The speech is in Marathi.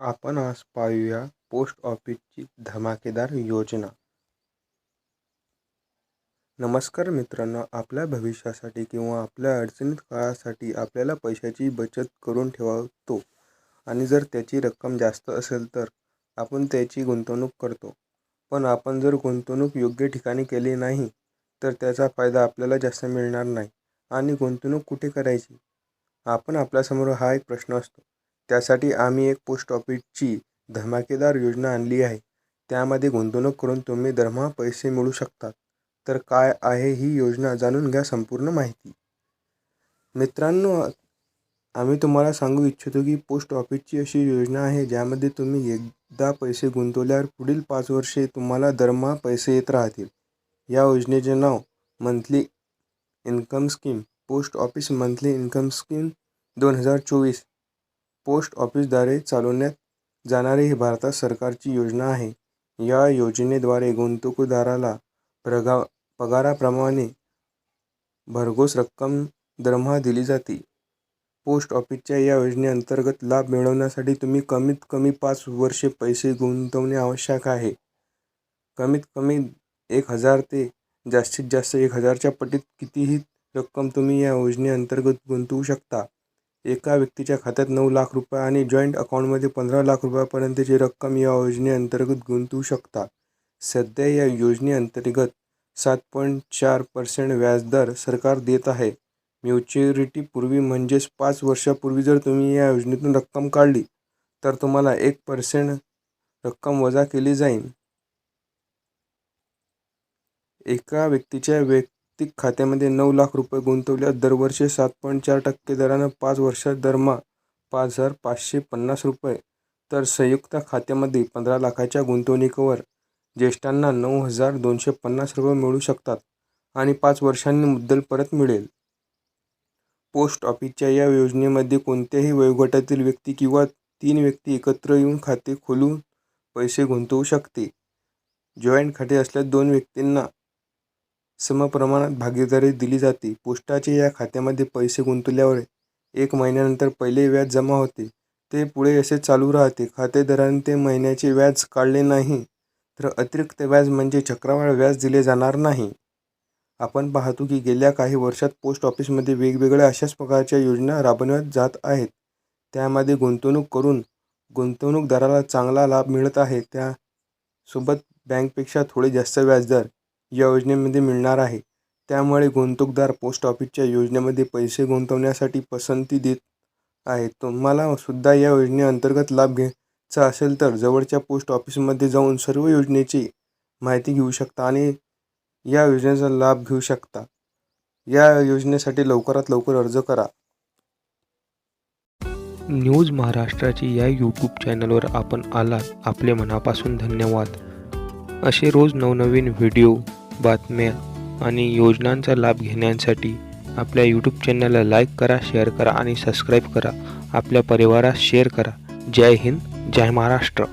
आपण आज पाहूया पोस्ट ऑफिसची धमाकेदार योजना. नमस्कार मित्रांनो आपल्या भविष्यासाठी किंवा आपल्या अडचणीत काळासाठी आपल्याला पैशाची बचत करून ठेवतो आणि जर त्याची रक्कम जास्त असेल तर आपण त्याची गुंतवणूक करतो. पण आपण जर गुंतवणूक योग्य ठिकाणी केली नाही तर त्याचा फायदा आपल्याला जास्त मिळणार नाही. आणि गुंतवणूक कुठे करायची? आपण आपल्यासमोर हा एक प्रश्न असतो. त्यासाठी आम्ही एक पोस्ट ऑफिसची धमाकेदार योजना आणली आहे. त्यामध्ये गुंतवणूक करून तुम्ही दरमहा पैसे मिळू शकतात. तर काय आहे ही योजना जाणून घ्या संपूर्ण माहिती. मित्रांनो आम्ही तुम्हाला सांगू इच्छितो की पोस्ट ऑफिसची अशी योजना आहे ज्यामध्ये तुम्ही एकदा पैसे गुंतवल्यावर पुढील पाच वर्षे तुम्हाला दरमहा पैसे येत राहतील. या योजनेचे नाव monthly income scheme post office monthly income scheme दोन हजार चोवीस. पोस्ट ऑफिसद्वारे चालवण्यात जाणारी ही भारतात सरकारची योजना आहे. या योजनेद्वारे गुंतवणूकदाराला प्रगा पगाराप्रमाणे भरघोस रक्कम दरमहा दिली जाते. पोस्ट ऑफिसच्या या योजनेअंतर्गत लाभ मिळवण्यासाठी तुम्ही कमीत कमी पाच वर्षे पैसे गुंतवणे आवश्यक आहे. कमीत कमी एक हजार ते जास्तीत जास्त एक हजारच्या पटीत कितीही रक्कम तुम्ही या योजनेअंतर्गत गुंतवू शकता. एका व्यक्तीच्या खात्यात नऊ लाख रुपये आणि जॉईंट अकाउंटमध्ये पंधरा लाख रुपयापर्यंतची रक्कम या योजनेअंतर्गत गुंतवू शकता. सध्या या योजनेअंतर्गत सात पॉईंट चार पर्सेंट व्याजदर सरकार देत आहे. मॅच्युरिटीपूर्वी म्हणजेच पाच वर्षापूर्वी जर तुम्ही या योजनेतून रक्कम काढली तर तुम्हाला एक पर्सेंट रक्कम वजा केली जाईल. एका व्यक्तीच्या वैयक्तिक खात्यामध्ये नऊ लाख रुपये गुंतवल्यास दरवर्षी सात पॉईंट चार टक्के दरानं पाच वर्षात दरमहा पाच हजार पाचशे पन्नास रुपये. तर संयुक्त खात्यामध्ये पंधरा लाखाच्या गुंतवणुकीवर ज्येष्ठांना नऊ हजार दोनशे पन्नास रुपये मिळू शकतात आणि पाच वर्षांनी मुद्दल परत मिळेल. पोस्ट ऑफिसच्या या योजनेमध्ये कोणत्याही वयोगटातील व्यक्ती किंवा तीन व्यक्ती एकत्र येऊन खाते खोलून पैसे गुंतवू शकते. जॉईंट खाते असल्यास दोन व्यक्तींना समप्रमाणात भागीदारी दिली जाते. पोस्टाचे या खात्यामध्ये पैसे गुंतवल्यावर एक महिन्यानंतर पहिले व्याज जमा होते. ते पुढे असे चालू राहते. खातेदाराने ते महिन्याचे व्याज काढले नाही तर अतिरिक्त व्याज म्हणजे चक्रवाढ व्याज दिले जाणार नाही. आपण पाहतो की गेल्या काही वर्षात पोस्ट ऑफिसमध्ये वेगवेगळ्या अशाच प्रकारच्या योजना राबवण्यात जात आहेत. त्यामध्ये गुंतवणूक करून गुंतवणूकदाराला चांगला लाभ मिळत आहे. त्यासोबत बँकपेक्षा थोडे जास्त व्याजदर या योजनेमध्ये मिळणार आहे. त्यामुळे गुंतवणूकदार पोस्ट ऑफिसच्या योजनेमध्ये पैसे गुंतवण्यासाठी पसंती देत आहेत. तुम्हाला सुद्धा या योजनेअंतर्गत लाभ घ्यायचा असेल तर जवळच्या पोस्ट ऑफिसमध्ये जाऊन सर्व योजनेची माहिती घेऊ शकता आणि या योजनेचा लाभ घेऊ शकता. या योजनेसाठी लवकरात लवकर अर्ज करा. न्यूज महाराष्ट्राची या यूट्यूब चॅनलवर आपण आलात. आपले मनापासून धन्यवाद. असे रोज नवनवीन व्हिडिओ बातम्या आणि योजनांचा लाभ घेण्यासाठी आपल्या यूट्यूब चॅनलला लाईक करा शेअर करा आणि सबस्क्राईब करा. आपल्या परिवारास शेअर करा. जय हिंद जय महाराष्ट्र.